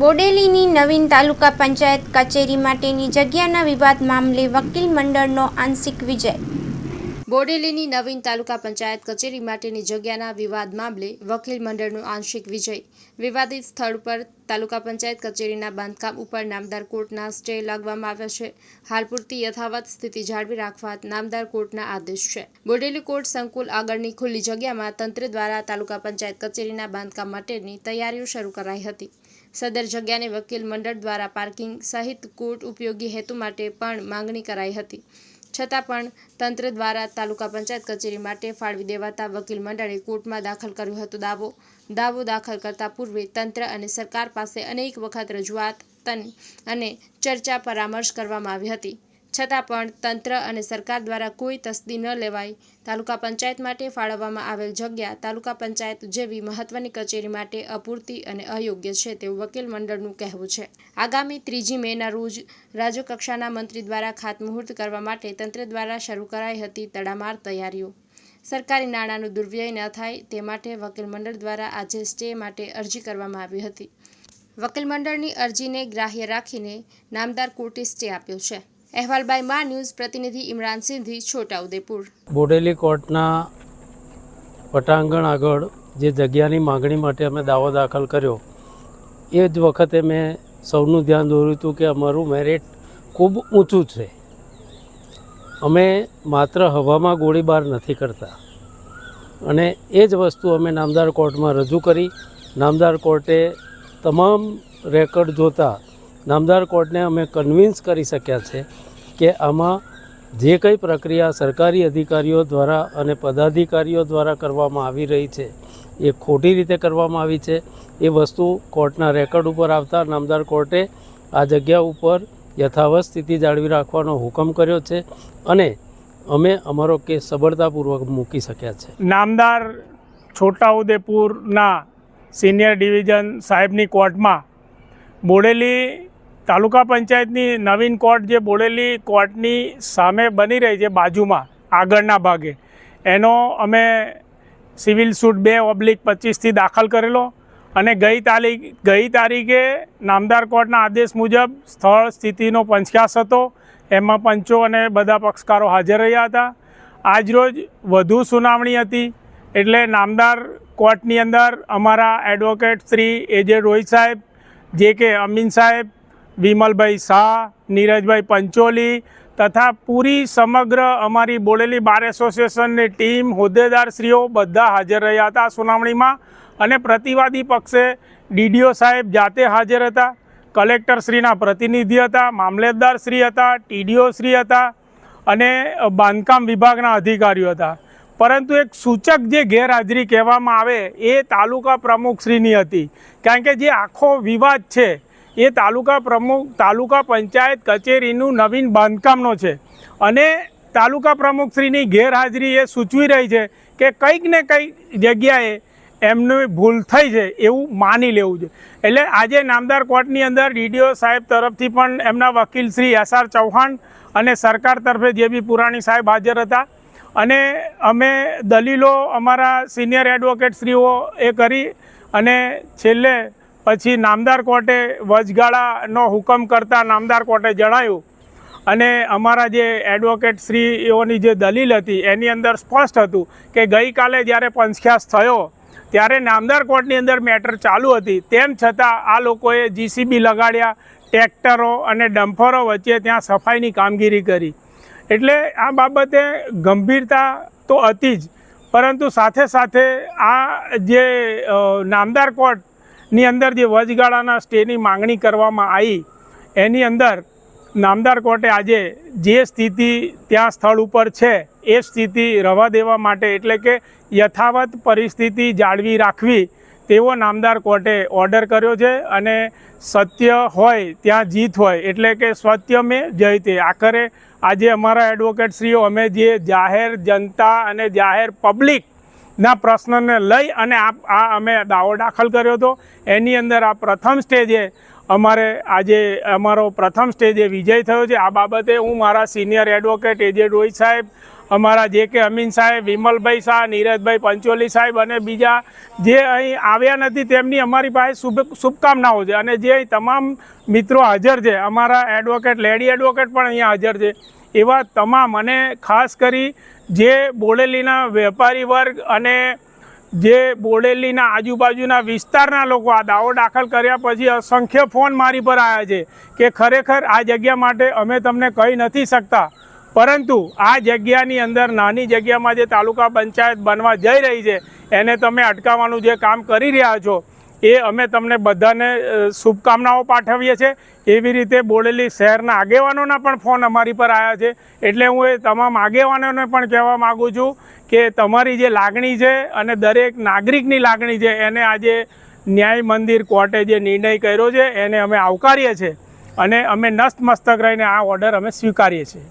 બોડેલીની નવીન તાલુકા પંચાયત કચેરી માટેની જગ્યાના વિવાદ મામલે વકીલ મંડળનો આંશિક વિજય. બોડેલીની નવીન તાલુકા પંચાયત કચેરી માટેની જગ્યાના વિવાદ મામલે વકીલ મંડળનો આંશિક વિજય. વિવાદિત સ્થળ પર તાલુકા પંચાયત કચેરીના બાંધકામ ઉપર નામદાર કોર્ટના સ્ટે લાગવામાં આવ્યા છે. હાલ પૂરતી યથાવત સ્થિતિ જાળવી રાખવા નામદાર કોર્ટના આદેશ છે. બોડેલી કોર્ટ સંકુલ આગળની ખુલ્લી જગ્યામાં તંત્ર દ્વારા તાલુકા પંચાયત કચેરીના બાંધકામ માટેની તૈયારીઓ શરૂ કરાઈ હતી. સદર જગ્યાને વકીલ મંડળ દ્વારા પાર્કિંગ સહિત કોર્ટ ઉપયોગી હેતુ માટે પણ માંગણી કરાઈ હતી. છતાં પણ તંત્ર દ્વારા તાલુકા પંચાયત કચેરી માટે ફાળવી દેવાતા વકીલ મંડળે કોર્ટમાં દાખલ કર્યો હતો દાવો. દાવો દાખલ કરતા પૂર્વે તંત્ર અને સરકાર પાસે અનેક વખત રજૂઆત અને ચર્ચા પરામર્શ કરવામાં આવી હતી. છતાં પણ તંત્ર અને સરકાર દ્વારા કોઈ તસ્દી ન લેવાઈ તાલુકા પંચાયત માટે ફાળવવામાં આવેલ જગ્યા તાલુકા પંચાયત જેવી મહત્વની કચેરી માટે અપૂરતી અને અયોગ્ય છે તેવું વકીલ મંડળનું કહેવું છે. આગામી ત્રીજી મેના રોજ રાજ્યકક્ષાના મંત્રી દ્વારા ખાતમુહૂર્ત કરવા માટે તંત્ર દ્વારા શરૂ કરાઈ હતી તડામાર તૈયારીઓ. સરકારી નાણાંનું દુર્વ્યય ન થાય તે માટે વકીલ મંડળ દ્વારા આજે સ્ટે માટે અરજી કરવામાં આવી હતી. વકીલ મંડળની અરજીને ગ્રાહ્ય રાખીને નામદાર કોર્ટે સ્ટે આપ્યો છે. અહેવાલ બાય મા ન્યૂઝ પ્રતિનિધિ ઇમરાન સિંધી, છોટાઉદેપુર. બોડેલી કોર્ટના પટાંગણ આગળ જે જગ્યાની માગણી માટે અમે દાવો દાખલ કર્યો, એ જ વખતે મેં સૌનું ધ્યાન દોર્યું હતું કે અમારું મેરિટ ખૂબ ઊંચું છે. અમે માત્ર હવામાં ગોળીબાર નથી કરતા. અને એ જ વસ્તુ અમે નામદાર કોર્ટમાં રજૂ કરી. નામદાર કોર્ટે તમામ રેકર્ડ જોતા નામદાર કોર્ટને અમે કન્વિન્સ કરી શક્યા છે કે આમાં જે કંઈ પ્રક્રિયા સરકારી અધિકારીઓ દ્વારા અને પદાધિકારીઓ દ્વારા કરવામાં આવી રહી છે, એ ખોટી રીતે કરવામાં આવી છે, એ વસ્તુ કોર્ટના રેકર્ડ ઉપર આવતા નામદાર કોર્ટે આ જગ્યા ઉપર યથાવત સ્થિતિ જાળવી રાખવાનો હુકમ કર્યો છે અને અમે અમારો કેસ સબળતાપૂર્વક મૂકી શક્યા છે. નામદાર છોટાઉદેપુરના સિનિયર ડિવિઝન સાહેબની કોર્ટમાં બોડેલી તાલુકા પંચાયતની નવીન કોર્ટ જે બોડેલી કોર્ટની સામે બની રહી છે બાજુમાં, આગળના ભાગે, એનો અમે સિવિલ સૂટ બે ઓબ્લિક પચીસથી દાખલ કરેલો અને ગઈ તારીખ, ગઈ તારીખે નામદાર કોર્ટના આદેશ મુજબ સ્થળ, સ્થિતિનો પંચકાસ હતો, એમાં પંચો અને બધા પક્ષકારો હાજર રહ્યા હતા. આજરોજ વધુ સુનાવણી હતી, એટલે નામદાર કોર્ટની અંદર અમારા એડવોકેટ શ્રી એજે રોહિત સાહેબ, જે કે અમીન સાહેબ વિમલભાઈ શાહ, નીરજભાઈ પંચોલી તથા પૂરી સમગ્ર અમારી બોડેલી બાર એસોસિએશનની ટીમ, હોદ્દેદારશ્રીઓ બધા હાજર રહ્યા હતા સુનાવણીમાં અને પ્રતિવાદી પક્ષે ડીડીઓ સાહેબ જાતે હાજર હતા, કલેક્ટરશ્રીના પ્રતિનિધિ હતા, મામલતદારશ્રી હતા ટીડીઓ શ્રી હતા અને બાંધકામ વિભાગના અધિકારીઓ હતા. પરંતુ એક સૂચક જે ગેરહાજરી કહેવામાં આવે એ તાલુકા પ્રમુખશ્રીની હતી. કારણ કે જે આખો વિવાદ છે એ તાલુકા પ્રમુખ, તાલુકા પંચાયત કચેરીનું નવીન બાંધકામનો છે. અને તાલુકા પ્રમુખશ્રીની ગેરહાજરી એ સૂચવી રહી છે કે કંઈક ને કંઈક જગ્યાએ એમની ભૂલ થઈ છે એવું માની લેવું છે. એટલે આજે નામદાર કોર્ટની અંદર ડીડીઓ સાહેબ તરફથી પણ એમના વકીલ શ્રી એસ આર ચૌહાણ અને સરકાર તરફે જે બી પુરાણી સાહેબ હાજર હતા. અને અમે દલીલો અમારા સિનિયર એડવોકેટ શ્રીઓ એ કરી અને છેલ્લે પછી નામદાર કોર્ટે વચગાળાનો હુકમ કરતા નામદાર કોર્ટે જણાવ્યું અને અમારા જે એડવોકેટ શ્રીઓની જે દલીલ હતી, એની અંદર સ્પષ્ટ હતું કે ગઈકાલે જ્યારે પંચખ્યાસ થયો, ત્યારે નામદાર કોર્ટની અંદર મેટર ચાલુ હતી. તેમ છતાં આ લોકોએ જીસીબી લગાડ્યા, ટ્રેક્ટરો અને ડમ્ફરો વચ્ચે ત્યાં સફાઈની કામગીરી કરી. એટલે આ બાબતે ગંભીરતા તો હતી જ, પરંતુ સાથે સાથે આ જે નામદાર નામદાર કોર્ટની અંદર જે વચગાળાના સ્ટેની માંગણી કરવામાં આવી, એની અંદર નામદાર કોર્ટે આજે જે સ્થિતિ ત્યાં સ્થળ ઉપર છે, એ સ્થિતિ રવા દેવા માટે એટલે કે યથાવત પરિસ્થિતિ જાળવી રાખવી, તેવો નામદાર કોર્ટે ઓર્ડર કર્યો છે અને સત્ય હોય ત્યાં જીત હોય, એટલે કે સત્ય મેં જય તે. આખરે આજે અમારા એડવોકેટશ્રીઓ, અમે જે જાહેર જનતા અને જાહેર પબ્લિક ના પ્રશ્નને લઈ અને આ અમે દાવો દાખલ કર્યો હતો. એની અંદર આ પ્રથમ સ્ટેજે અમારે આજે અમારો પ્રથમ સ્ટેજે વિજય થયો છે. આ બાબતે હું મારા સિનિયર એડવોકેટ એજે રોહિત સાહેબ, અમારા જે કે અમીન સાહેબ, વિમલભાઈ શાહ, નીરજભાઈ પંચોલી સાહેબ અને બીજા જે અહીં આવ્યા નથી તેમની અમારી પાસે શુભ શુભકામનાઓ છે. અને જે તમામ મિત્રો હાજર છે, અમારા એડવોકેટ, લેડી એડવોકેટ પણ અહીંયા હાજર છે. એવા તમામ અને ખાસ કરી જે બોડેલીના વેપારી વર્ગ અને જે બોડેલીના આજુબાજુના વિસ્તારના લોકો આ દાવો દાખલ કર્યા પછી અસંખ્ય ફોન મારી પર આવ્યા છે કે ખરેખર આ જગ્યા માટે અમે તમને કહી નથી શકતા. પરંતુ આ જગ્યાની અંદર નાની જગ્યામાં જે તાલુકા પંચાયત બનવા જઈ રહી છે, એને તમે અટકાવવાનું જે કામ કરી રહ્યા છો એ અમે તમને બધાને શુભકામનાઓ પાઠવીએ છીએ. એવી રીતે બોડેલી શહેરના આગેવાનોના પણ ફોન અમારી પર આવ્યા છે. એટલે હું એ તમામ આગેવાનોને પણ કહેવા માગું છું કે તમારી જે લાગણી છે અને દરેક નાગરિકની લાગણી છે, એને આજે ન્યાય મંદિર કોર્ટે જે નિર્ણય કર્યો છે, એને અમે આવકારીએ છીએ. અને અમે નસ્તમસ્તક રહીને આ ઓર્ડર અમે સ્વીકારીએ છીએ.